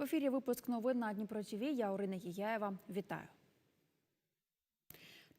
В ефірі випуск новин на Дніпро ТВ. Я Орина Гіяєва. Вітаю.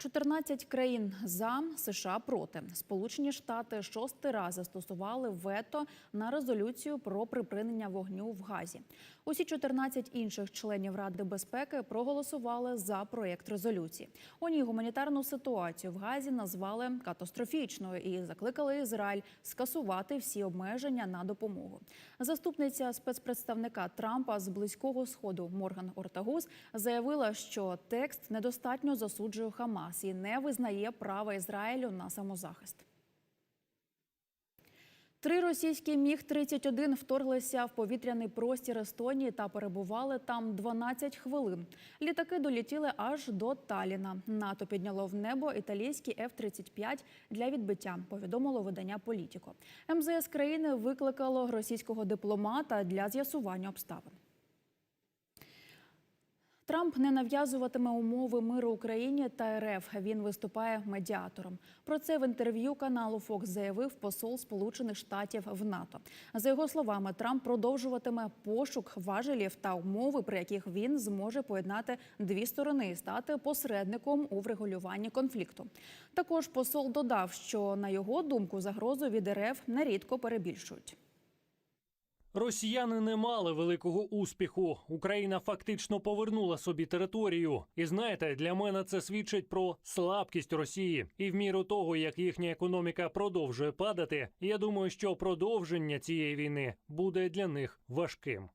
14 країн за США проти. Сполучені Штати шостий раз застосували вето на резолюцію про припинення вогню в Газі. Усі 14 інших членів Ради безпеки проголосували за проєкт резолюції. У ній гуманітарну ситуацію в Газі назвали катастрофічною і закликали Ізраїль скасувати всі обмеження на допомогу. Заступниця спецпредставника Трампа з близького сходу Морган Ортагус заявила, що текст недостатньо засуджує Хамас і не визнає права Ізраїлю на самозахист. Три російські міг 31 вторглися в повітряний простір Естонії та перебували там 12 хвилин. Літаки долетіли аж до Таліна. НАТО підняло в небо італійський F-35 для відбиття. Повідомило видання Політіко. МЗС країни викликало російського дипломата для з'ясування обставин. Трамп не нав'язуватиме умови миру Україні та РФ. Він виступає медіатором. Про це в інтерв'ю каналу Fox заявив посол Сполучених Штатів в НАТО. За його словами, Трамп продовжуватиме пошук важелів та умови, при яких він зможе поєднати дві сторони і стати посередником у врегулюванні конфлікту. Також посол додав, що на його думку загрозу від РФ нерідко перебільшують. Росіяни не мали великого успіху. Україна фактично повернула собі територію. І знаєте, для мене це свідчить про слабкість Росії. І в міру того, як їхня економіка продовжує падати, я думаю, що продовження цієї війни буде для них важким.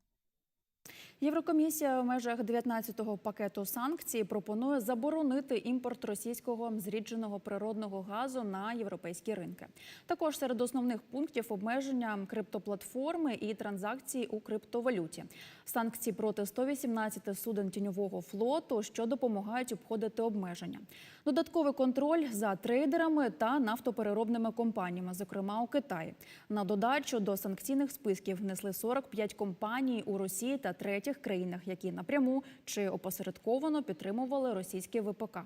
Єврокомісія в межах 19-го пакету санкцій пропонує заборонити імпорт російського зрідженого природного газу на європейські ринки. Також серед основних пунктів обмеження криптоплатформи і транзакції у криптовалюті, санкції проти 118 суден тіньового флоту, що допомагають обходити обмеження, додатковий контроль за трейдерами та нафтопереробними компаніями, зокрема у Китаї. На додачу до санкційних списків внесли 45 компаній у Росії та третіх країнах, які напряму чи опосередковано підтримували російське ВПК.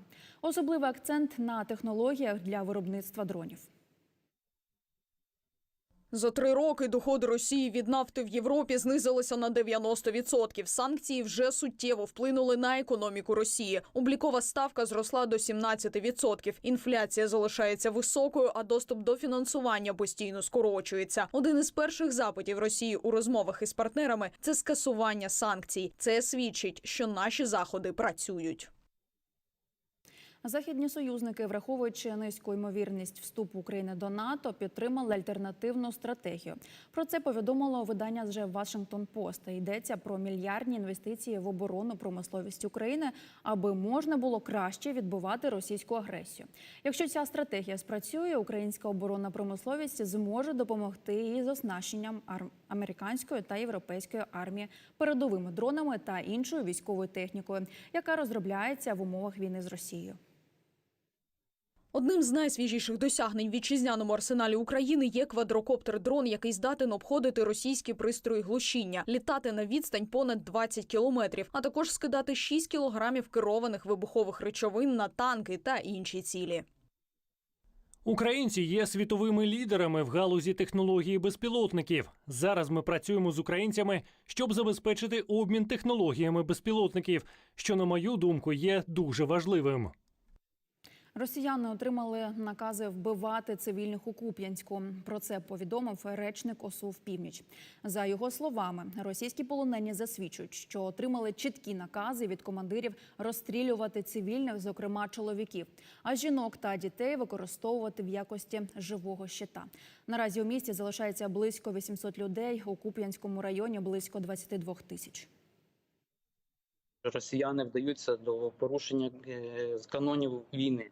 Особливий акцент на технологіях для виробництва дронів. За три роки доходи Росії від нафти в Європі знизилися на 90%. Санкції вже суттєво вплинули на економіку Росії. Облікова ставка зросла до 17%. Інфляція залишається високою, а доступ до фінансування постійно скорочується. Один із перших запитів Росії у розмовах із партнерами це скасування санкцій. Це свідчить, що наші заходи працюють. Західні союзники, враховуючи низьку ймовірність вступу України до НАТО, підтримали альтернативну стратегію. Про це повідомило видання вже Вашингтон Пост. Йдеться про мільярдні інвестиції в оборонну промисловість України, аби можна було краще відбивати російську агресію. Якщо ця стратегія спрацює, українська оборонна промисловість зможе допомогти і з оснащенням американської та європейської армії передовими дронами та іншою військовою технікою, яка розробляється в умовах війни з Росією. Одним з найсвіжіших досягнень вітчизняному арсеналі України є квадрокоптер-дрон, який здатен обходити російські пристрої глушіння, літати на відстань понад 20 кілометрів, а також скидати 6 кілограмів керованих вибухових речовин на танки та інші цілі. Українці є світовими лідерами в галузі технології безпілотників. Зараз ми працюємо з українцями, щоб забезпечити обмін технологіями безпілотників, що, на мою думку, є дуже важливим. Росіяни отримали накази вбивати цивільних у Куп'янську. Про це повідомив речник ОСУ в північ. За його словами, російські полонені засвідчують, що отримали чіткі накази від командирів розстрілювати цивільних, зокрема чоловіків, а жінок та дітей використовувати в якості живого щита. Наразі у місті залишається близько 800 людей. У Куп'янському районі близько 22 тисяч. Росіяни вдаються до порушення е, канонів війни.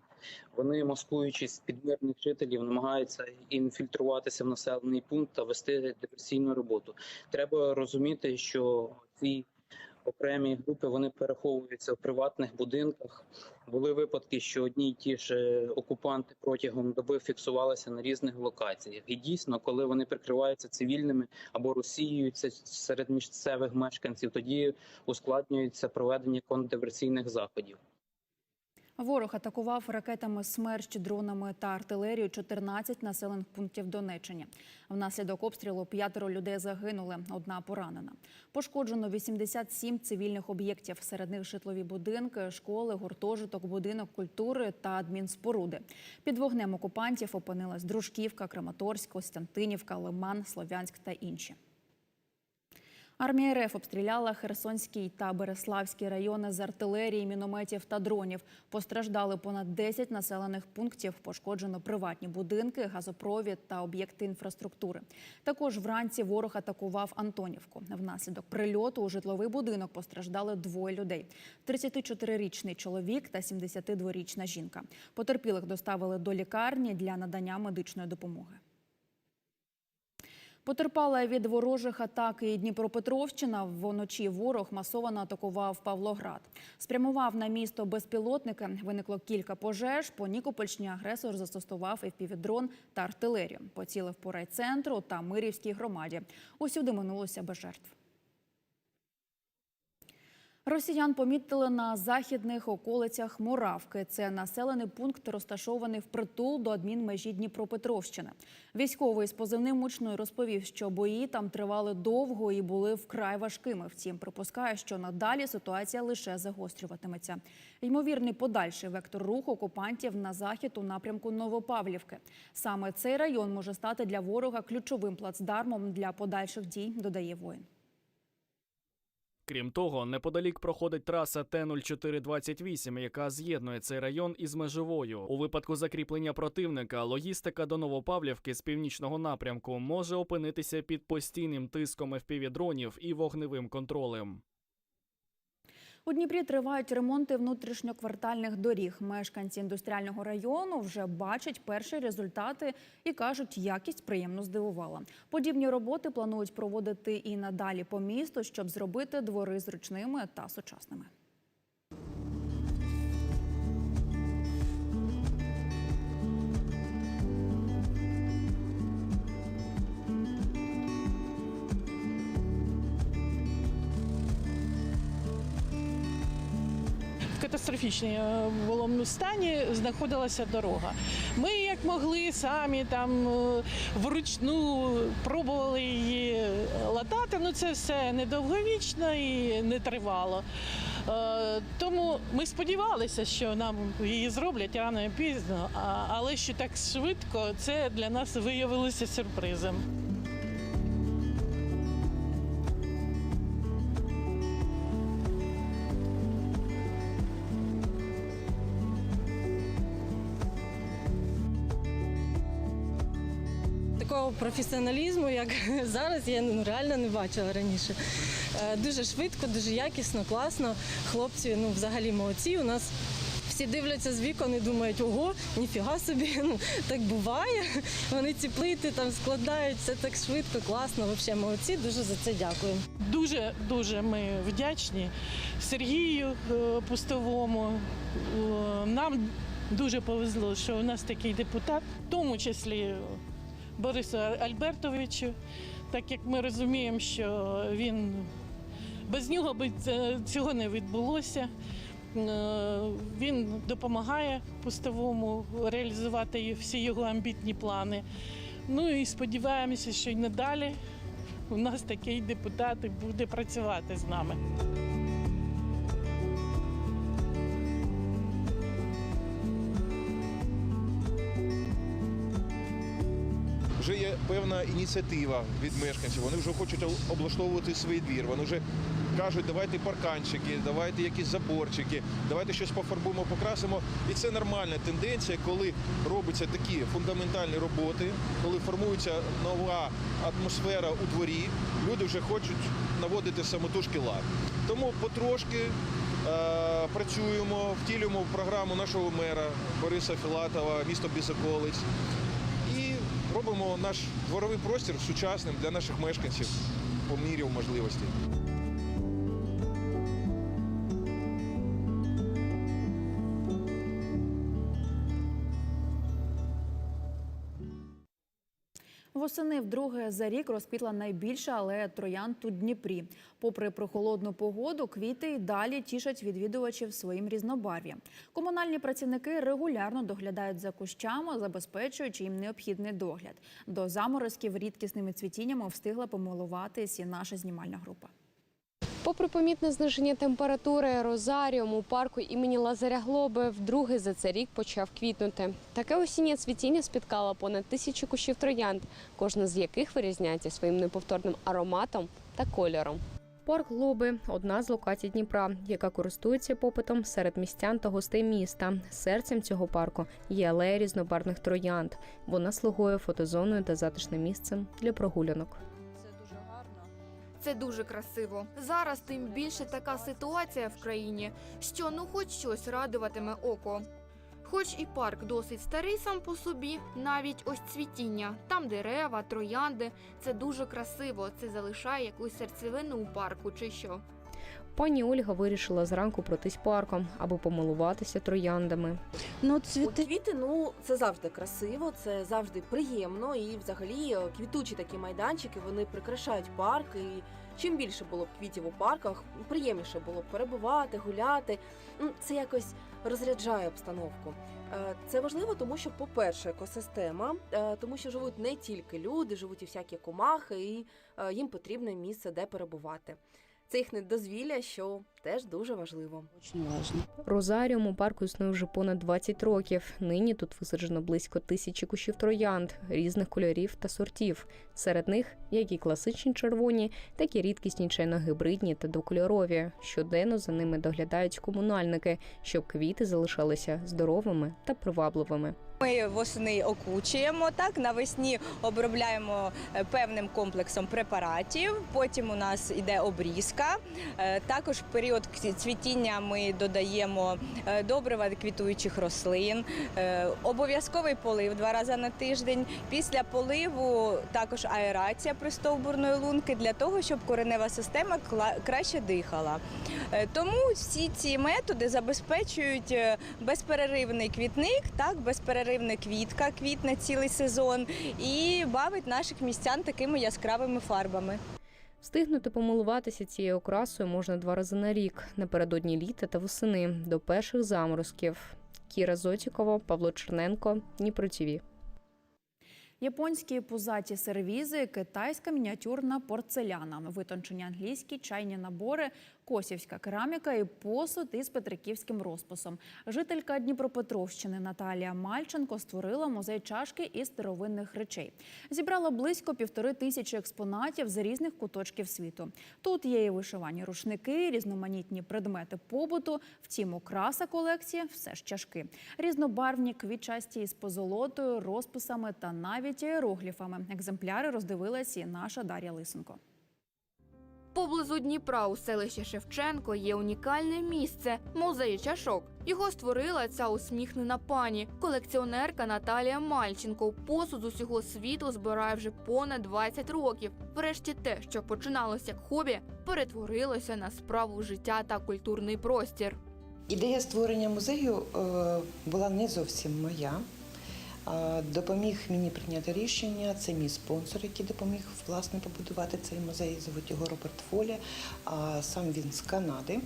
Вони, маскуючись під мирних жителів, намагаються інфільтруватися в населений пункт та вести диверсійну роботу. Треба розуміти, що ці окремі групи вони переховуються в приватних будинках. Були випадки, що одні й ті ж е, окупанти протягом доби фіксувалися на різних локаціях. І дійсно, коли вони прикриваються цивільними або розсіюються серед місцевих мешканців, тоді ускладнюється проведення контрдиверсійних заходів. Ворог атакував ракетами «Смерч», дронами та артилерією 14 населених пунктів Донеччини. Внаслідок обстрілу п'ятеро людей загинули, одна поранена. Пошкоджено 87 цивільних об'єктів. Серед них житлові будинки, школи, гуртожиток, будинок культури та адмінспоруди. Під вогнем окупантів опинилась Дружківка, Краматорськ, Костянтинівка, Лиман, Слов'янськ та інші. Армія РФ обстріляла Херсонський та Береславський райони з артилерії, мінометів та дронів. Постраждали понад 10 населених пунктів. Пошкоджено приватні будинки, газопровід та об'єкти інфраструктури. Також вранці ворог атакував Антонівку. Внаслідок прильоту у житловий будинок постраждали двоє людей: 34-річний чоловік та 72-річна жінка. Потерпілих доставили до лікарні для надання медичної допомоги. Потерпала від ворожих атак і Дніпропетровщина. Вночі ворог масово атакував Павлоград. Спрямував на місто безпілотники. Виникло кілька пожеж. По Нікопольщині агресор застосував ФПВ-дрон та артилерію. Поцілив по райцентру та Мирівській громаді. Усюди минулося без жертв. Росіян помітили на західних околицях Моравки. Це населений пункт, розташований впритул до адмінмежі Дніпропетровщини. Військовий з позивним мучною розповів, що бої там тривали довго і були вкрай важкими. Втім, припускає, що надалі ситуація лише загострюватиметься. Ймовірний подальший вектор руху окупантів на захід у напрямку Новопавлівки. Саме цей район може стати для ворога ключовим плацдармом для подальших дій, додає воїн. Крім того, неподалік проходить траса Т-0428, яка з'єднує цей район із межовою. У випадку закріплення противника логістика до Новопавлівки з північного напрямку може опинитися під постійним тиском FPV-дронів і вогневим контролем. У Дніпрі тривають ремонти внутрішньоквартальних доріг. Мешканці індустріального району вже бачать перші результати і кажуть, якість приємно здивувала. Подібні роботи планують проводити і надалі по місту, щоб зробити двори зручними та сучасними. Катастрофічному стані знаходилася дорога. Ми як могли самі там е, вручну пробували її латати. Ну це все недовговічно і не тривало. Е, Тому ми сподівалися, що нам її зроблять рано і пізно, але що так швидко це для нас виявилося сюрпризом. Такого професіоналізму, як зараз, я ну, реально не бачила раніше. Е, Дуже швидко, дуже якісно, класно. Хлопці ну, взагалі молодці. У нас всі дивляться з вікон і думають, ого, ніфіга собі, ну так буває. Вони ці плити там складають, все так швидко, класно. Взагалі молодці, дуже за це дякую. Дуже дуже ми вдячні Сергію е, Пустовому. Е, Нам дуже повезло, що у нас такий депутат, в тому числі Борису Альбертовичу, так як ми розуміємо, що він без нього би цього не відбулося. Е, Він допомагає пустовому реалізувати всі його амбітні плани. Ну і сподіваємося, що й надалі у нас такий депутат буде працювати з нами. Ініціатива від мешканців. Вони вже хочуть облаштовувати свій двір. Вони вже кажуть, давайте парканчики, давайте якісь заборчики, давайте щось пофарбуємо, покрасимо. І це нормальна тенденція, коли робляться такі фундаментальні роботи, коли формується нова атмосфера у дворі. Люди вже хочуть наводити самотужки лад. Тому потрошки. е, Працюємо, втілюємо програму нашого мера Бориса Філатова, місто без околиць і робимо наш дворовий простір сучасним для наших мешканців по мірі можливості. Восени вдруге за рік розквітла найбільша алея троянд у Дніпрі. Попри прохолодну погоду, квіти й далі тішать відвідувачів своїм різнобарв'ям. Комунальні працівники регулярно доглядають за кущами, забезпечуючи їм необхідний догляд. До заморозків рідкісними цвітіннями встигла помилуватись і наша знімальна група. Попри помітне зниження температури, розаріум у парку імені Лазаря Глоби вдруге за цей рік почав квітнути. Таке осіннє цвітіння спіткало понад тисячу кущів троянд, кожна з яких вирізняється своїм неповторним ароматом та кольором. Парк Глоби одна з локацій Дніпра, яка користується попитом серед містян та гостей міста. Серцем цього парку є алея різнобарвних троянд. Вона слугує фотозоною та затишним місцем для прогулянок. Це дуже красиво. Зараз тим більше така ситуація в країні, що ну хоч щось радуватиме око. Хоч і парк досить старий сам по собі, навіть ось цвітіння, там дерева, троянди. Це дуже красиво. Це залишає якусь серцевину у парку чи що. Пані Ольга вирішила зранку пройтись парком, аби помилуватися трояндами. Ну, цвіти. квіти, ну це завжди красиво, це завжди приємно. І взагалі е, квітучі такі майданчики вони прикрашають парк. І чим більше було б квітів у парках, приємніше було б перебувати, гуляти. Ну, Це якось розряджає обстановку. Е, Це важливо, тому що, по-перше, екосистема, е, тому що живуть не тільки люди, живуть і всякі комахи, і їм потрібне місце, де перебувати. Це їхнє дозвілля, що теж дуже важливо. Очень важно. Розаріум у парку існує вже понад 20 років. Нині тут висаджено близько тисячі кущів троянд різних кольорів та сортів. Серед них як і класичні червоні, так і рідкісні чайно-гибридні та двокольорові. Щоденно за ними доглядають комунальники, щоб квіти залишалися здоровими та привабливими. Ми восени окучуємо так. Навесні обробляємо е, певним комплексом препаратів. Потім у нас іде обрізка. Е, Також в період цвітіння ми додаємо е, добрива квітуючих рослин. Обов'язковий полив два рази на тиждень. Після поливу також аерація пристовбурної лунки для того, щоб коренева система краще дихала. Тому всі ці методи забезпечують безперервний квітник, так безперервна квітка, квітне цілий сезон і бавить наших містян такими яскравими фарбами. Встигнути помилуватися цією окрасою можна два рази на рік напередодні літа та восени до перших заморозків. Кіра Зотікова, Павло Черненко, Дніпро ТІВІ. Японські пузаті сервізи, китайська мініатюрна порцеляна, витончені англійські чайні набори, косівська кераміка і посуд із петриківським розписом. Жителька Дніпропетровщини Наталія Мальченко створила музей чашки із старовинних речей. Зібрала близько півтори тисячі експонатів з різних куточків світу. Тут є і вишивані рушники, різноманітні предмети побуту. Втім, окраса колекції все ж чашки. Різнобарвні квітчасті із позолотою, розписами та навіть іерогліфами. Екземпляри роздивилась і наша Дар'я Лисенко. Поблизу Дніпра у селищі Шевченко є унікальне місце музей чашок. Його створила ця усміхнена пані, колекціонерка Наталія Мальченко. Посуд з усього світу збирає вже понад 20 років. Врешті те, що починалося як хобі, перетворилося на справу життя та культурний простір. Ідея створення музею е, була не зовсім моя. Допоміг мені прийняти рішення. Це мій спонсор, який допоміг власне побудувати цей музей. Звуть його Роберт Фолі. А Сам він з Канади,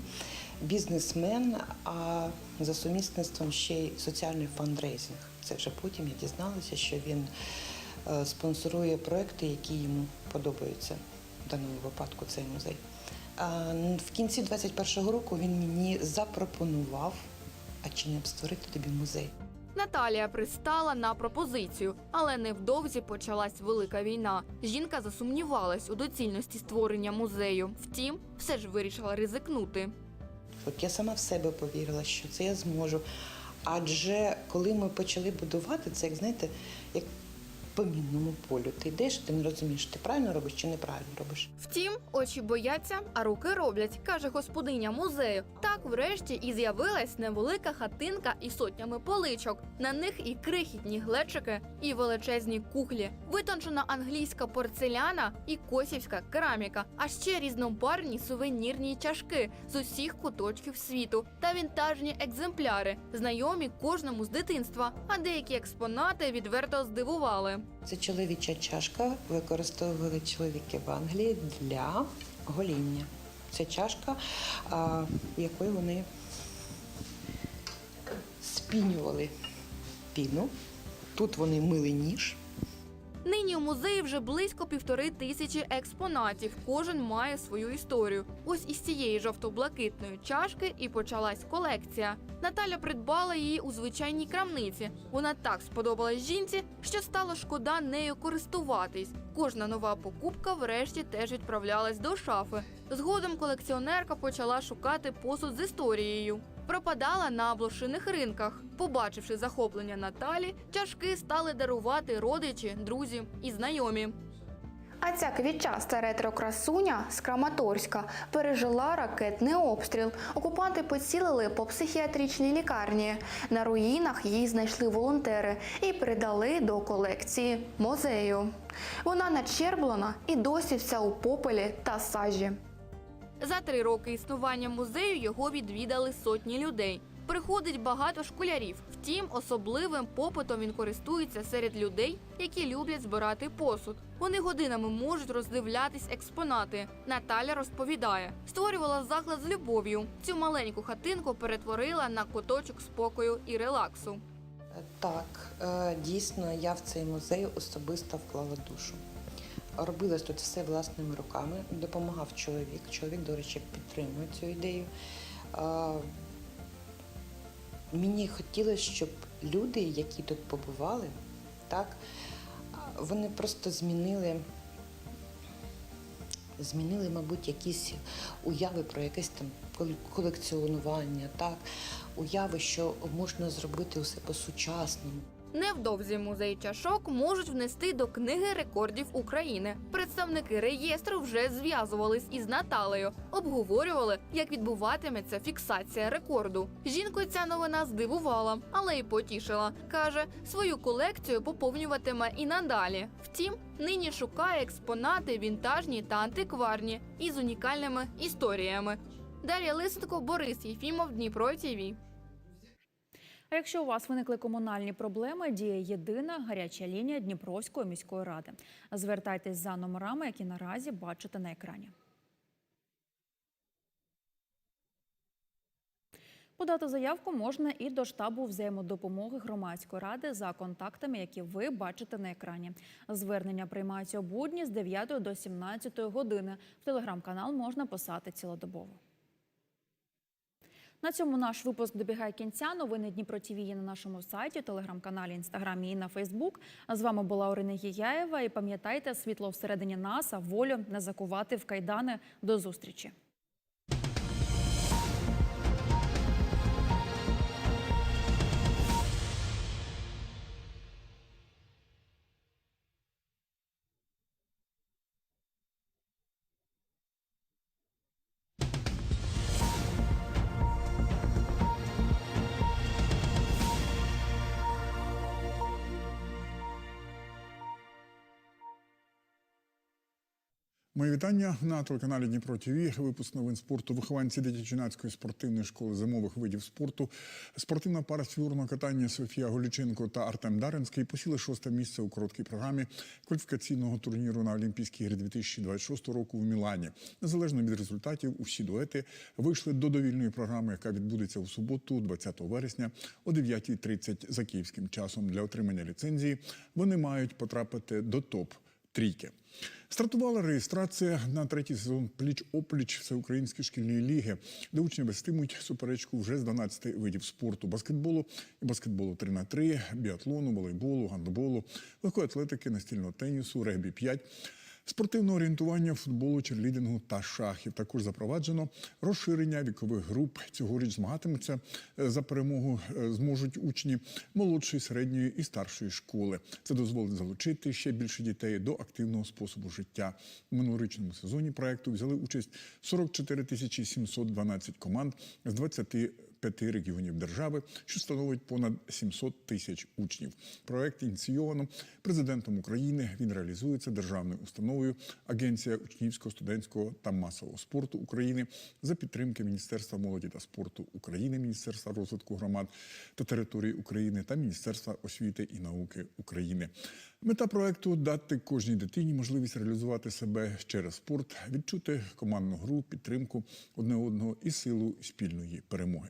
бізнесмен, а за сумісництвом ще й соціальний фандрейзинг. Це вже потім я дізналася, що він е, спонсорує проекти, які йому подобаються. В даному випадку цей музей. В кінці 21-го року він мені запропонував, а чи не б створити тобі музей. Наталія пристала на пропозицію, але невдовзі почалась велика війна. Жінка засумнівалась у доцільності створення музею. Втім, все ж вирішила ризикнути. От я сама в себе повірила, що це я зможу. Адже коли ми почали будувати, це як знаєте, як по мінному полю. Ти йдеш, ти не розумієш, ти правильно робиш чи неправильно робиш. Втім, очі бояться, а руки роблять, каже господиня музею. Так, врешті, і з'явилась невелика хатинка із сотнями поличок. На них і крихітні глечики, і величезні кухлі, витончена англійська порцеляна і косівська кераміка, а ще різнобарвні сувенірні чашки з усіх куточків світу та вінтажні екземпляри, знайомі кожному з дитинства. А деякі експонати відверто здивували. Це чоловіча чашка, використовували чоловіки в Англії для гоління. Це чашка, якою вони спінювали піну. Тут вони мили ніж. Нині у музеї вже близько півтори тисячі експонатів. Кожен має свою історію. Ось із цієї жовто-блакитної чашки і почалась колекція. Наталя придбала її у звичайній крамниці. Вона так сподобалась жінці, що стало шкода нею користуватись. Кожна нова покупка врешті теж відправлялась до шафи. Згодом колекціонерка почала шукати посуд з історією. Пропадала на блошиних ринках. Побачивши захоплення Наталі, чашки стали дарувати родичі, друзі і знайомі. А ця квітчаста ретро-красуня з Краматорська пережила ракетний обстріл. Окупанти поцілили по психіатричній лікарні. На руїнах її знайшли волонтери і передали до колекції музею. Вона начерблена і досі вся у попелі та сажі. За три роки існування музею його відвідали сотні людей. Приходить багато школярів. Втім, особливим попитом він користується серед людей, які люблять збирати посуд. Вони годинами можуть роздивлятись експонати. Наталя розповідає, створювала заклад з любов'ю. Цю маленьку хатинку перетворила на куточок спокою і релаксу. Так, е, дійсно, я в цей музей особисто вклала душу. Робилось тут все власними руками, допомагав чоловік. Чоловік, до речі, підтримує цю ідею. Мені хотілося, щоб люди, які тут побували, так, вони просто змінили, змінили, мабуть, якісь уяви про якесь там колекціонування, так, уяви, що можна зробити усе по-сучасному. Невдовзі музей чашок можуть внести до книги рекордів України. Представники реєстру вже зв'язувались із Наталею, обговорювали, як відбуватиметься фіксація рекорду. Жінку ця новина здивувала, але й потішила. каже, свою колекцію поповнюватиме і надалі. Втім, нині шукає експонати вінтажні та антикварні із унікальними історіями. Дар'я Лисенко, Борис Єфімов, Дніпро ТІВІ. А якщо у вас виникли комунальні проблеми, діє єдина гаряча лінія Дніпровської міської ради. Звертайтесь за номерами, які наразі бачите на екрані. Подати заявку можна і до штабу взаємодопомоги громадської ради за контактами, які ви бачите на екрані. Звернення приймаються у будні з 9 до 17 години. В телеграм-канал можна писати цілодобово. На цьому наш випуск добігає кінця. Новини Дніпро ТВ є на нашому сайті, телеграм-каналі, інстаграмі і на Фейсбук. А з вами була Орина Гіяєва. І пам'ятайте, світло всередині нас, а волю не закувати в кайдани. До зустрічі. Мої вітання на телеканалі Дніпро ТВ. Випуск новин спорту. Вихованці дитячо-юнацької спортивної школи зимових видів спорту. Спортивна пара з фігурного катання Софія Голіченко та Артем Даринський посіли шосте місце у короткій програмі кваліфікаційного турніру на Олімпійські ігри 2026 року в Мілані. Незалежно від результатів, усі дуети вийшли до довільної програми, яка відбудеться у суботу, 20 вересня о 9.30 за київським часом. Для отримання ліцензії вони мають потрапити до топ трійки. Стартувала реєстрація на третій сезон пліч-опліч Всеукраїнської шкільної ліги, де учні вестимуть суперечку вже з 12 видів спорту: баскетболу і баскетболу 3 на 3 біатлону, волейболу, гандболу, легкої атлетики, настільного тенісу, регбі 5 спортивного орієнтування, футболу, черлідингу та шахів. Також запроваджено розширення вікових груп. Цьогоріч змагатимуться е, за перемогу е, зможуть учні молодшої, середньої і старшої школи. Це дозволить залучити ще більше дітей до активного способу життя. У минулорічному сезоні проекту взяли участь 44 тисячі 712 команд з 20 п'яти регіонів держави, що становить понад 700 тисяч учнів. Проект ініційовано президентом України. Він реалізується державною установою Агенція учнівського студентського та масового спорту України за підтримки Міністерства молоді та спорту України, Міністерства розвитку громад та територій України та Міністерства освіти і науки України. Мета проекту дати кожній дитині можливість реалізувати себе через спорт, відчути командну гру, підтримку одне одного і силу спільної перемоги.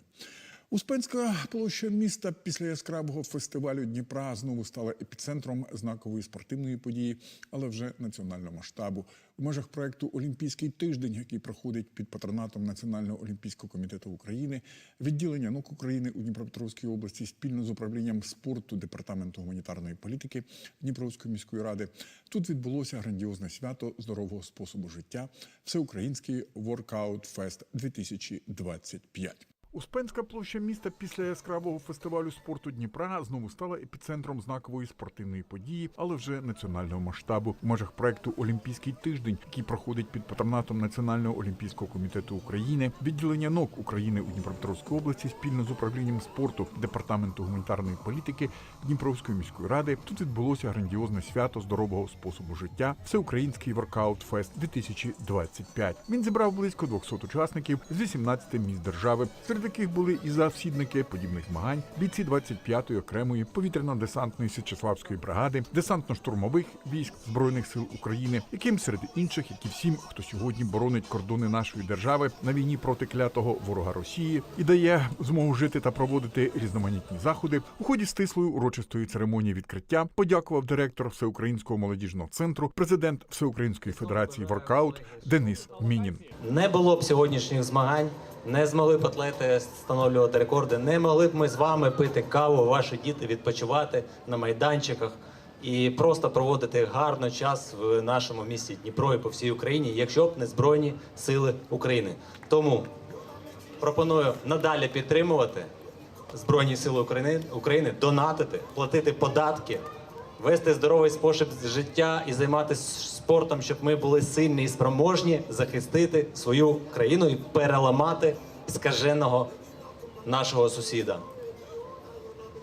Успенська площа міста після яскравого фестивалю Дніпра знову стала епіцентром знакової спортивної події, але вже національного масштабу. У межах проекту Олімпійський тиждень, який проходить під патронатом Національного олімпійського комітету України, відділення НОК України у Дніпропетровській області спільно з управлінням спорту департаменту гуманітарної політики Дніпровської міської ради. Тут відбулося грандіозне свято здорового способу життя, всеукраїнський воркаут фест 2025. Успенська площа міста після яскравого фестивалю спорту Дніпра знову стала епіцентром знакової спортивної події, але вже національного масштабу в межах проекту Олімпійський тиждень, який проходить під патронатом Національного олімпійського комітету України, відділення НОК України у Дніпропетровській області спільно з управлінням спорту департаменту гуманітарної політики Дніпровської міської ради. Тут відбулося грандіозне свято здорового способу життя, всеукраїнський воркаут фест 2025. Він зібрав близько 200 учасників з 18 міст держави, серед яких були і завсідники подібних змагань, бійці 25-ї окремої повітряно-десантної Січеславської бригади, десантно-штурмових військ збройних сил України, яким серед інших, як і всім, хто сьогодні боронить кордони нашої держави на війні проти клятого ворога Росії і дає змогу жити та проводити різноманітні заходи. У ході стислої урочистої церемонії відкриття подякував директор Всеукраїнського молодіжного центру, президент Всеукраїнської федерації воркаут Денис Мінін. не було б сьогоднішніх змагань, не змогли б атлети встановлювати рекорди, не могли б ми з вами пити каву, ваші діти відпочивати на майданчиках і просто проводити гарно час в нашому місті Дніпро і по всій Україні, якщо б не Збройні Сили України. Тому пропоную надалі підтримувати Збройні Сили України, донатити, платити податки, вести здоровий спосіб життя і займатися спортом, щоб ми були сильні і спроможні захистити свою країну і переламати скаженого нашого сусіда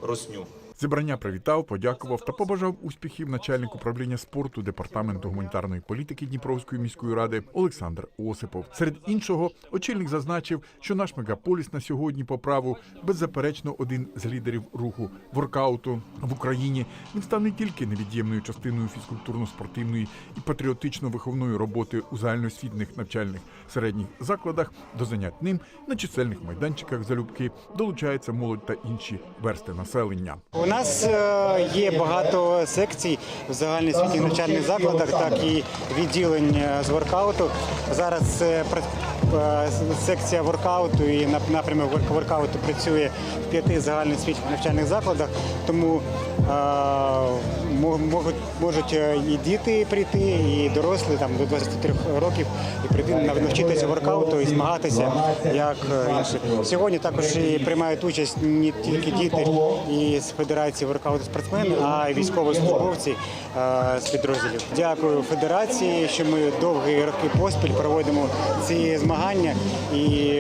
Русню. Зібрання привітав, подякував та побажав успіхів начальник управління спорту департаменту гуманітарної політики Дніпровської міської ради Олександр Осипов. Серед іншого, очільник зазначив, що наш мегаполіс на сьогодні по праву беззаперечно один з лідерів руху воркауту в Україні. Він став не тільки невід'ємною частиною фізкультурно-спортивної і патріотично-виховної роботи у загальноосвітних навчальних середніх закладах. До занять ним на чисельних майданчиках залюбки долучається молодь та інші версти населення. Нас е, є багато секцій в загальноосвітніх навчальних закладах, так і відділень е, з воркауту. Зараз е, секція воркауту і напрямок воркауту працює п'яти загальноосвітніх навчальних закладах, тому можуть, можуть е, і діти прийти, і дорослі там до 23 років і прийти навчитися воркауту і змагатися як е, інші. Сьогодні також і приймають участь не тільки діти із Федерації воркауту спортсмени, а й військовослужбовці е, з підрозділів. Дякую федерації, що ми довгі роки поспіль проводимо ці змагання і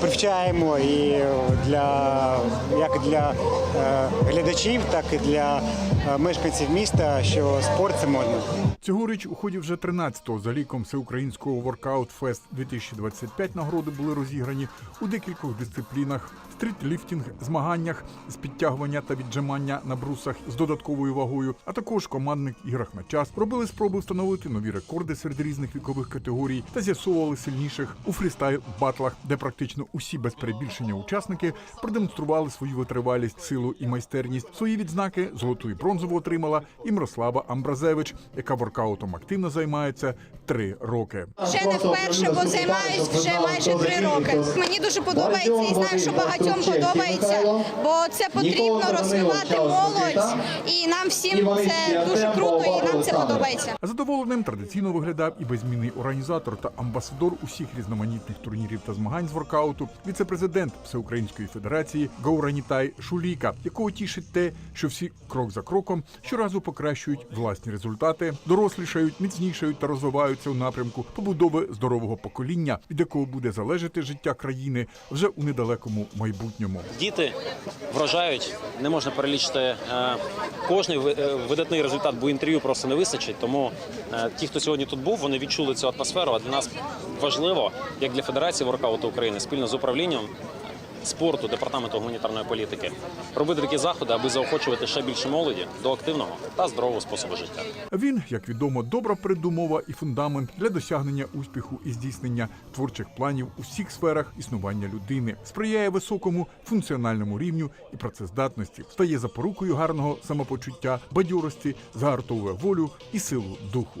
привчаємо і для як для е, глядачів, так і для е, мешканців міста, що спорт це можна. Цьогоріч у ході вже 13-го за ліком всеукраїнського воркаут фест 2025 нагороди були розіграні у декількох дисциплінах: стрітліфтінг, змаганнях з підтягування та віджимання на брусах з додатковою вагою, а також командних іграх на час. Робили спроби встановити нові рекорди серед різних вікових категорій та з'ясовували сильніших у фрістайл батлах, де практично усі без перебільшення учасники продемонстрували свою витривалість, силу і майстерність. Свої відзнаки золоту і бронзову отримала і Мирослава Амбразевич, яка воркаутом активно займається три роки. Ще не вперше, бо займаюсь вже майже три роки. Мені дуже подобається і знаю, що багатьом подобається, бо це потрібно розвивати молодь, і нам всім це дуже круто, і нам це подобається. Задоволеним традиційно виглядав і беззмінний організатор та амбасадор усіх різноманітних турнірів та змагань з воркауту, віце-президент Всеукраїнської федерації Гауранітай Шуліка, якого тішить те, що всі крок за кроком щоразу покращують власні результати, дорослішають, міцнішають та розвиваються у напрямку побудови здорового покоління, від якого буде залежати життя країни вже у недалекому майбутньому. Діти вражають, не можна перелічити е, кожний е, видатний результат, бо інтерв'ю просто не вистачить. Тому е, ті, хто сьогодні тут був, вони відчули цю атмосферу. А для нас важливо, як для Федерації воркауту України, спільно з управлінням спорту, департаменту гуманітарної політики робити такі заходи, аби заохочувати ще більше молоді до активного та здорового способу життя. Він, як відомо, добра передумова і фундамент для досягнення успіху і здійснення творчих планів у всіх сферах існування людини, сприяє високому функціональному рівню і працездатності, стає запорукою гарного самопочуття, бадьорості, загартовує волю і силу духу.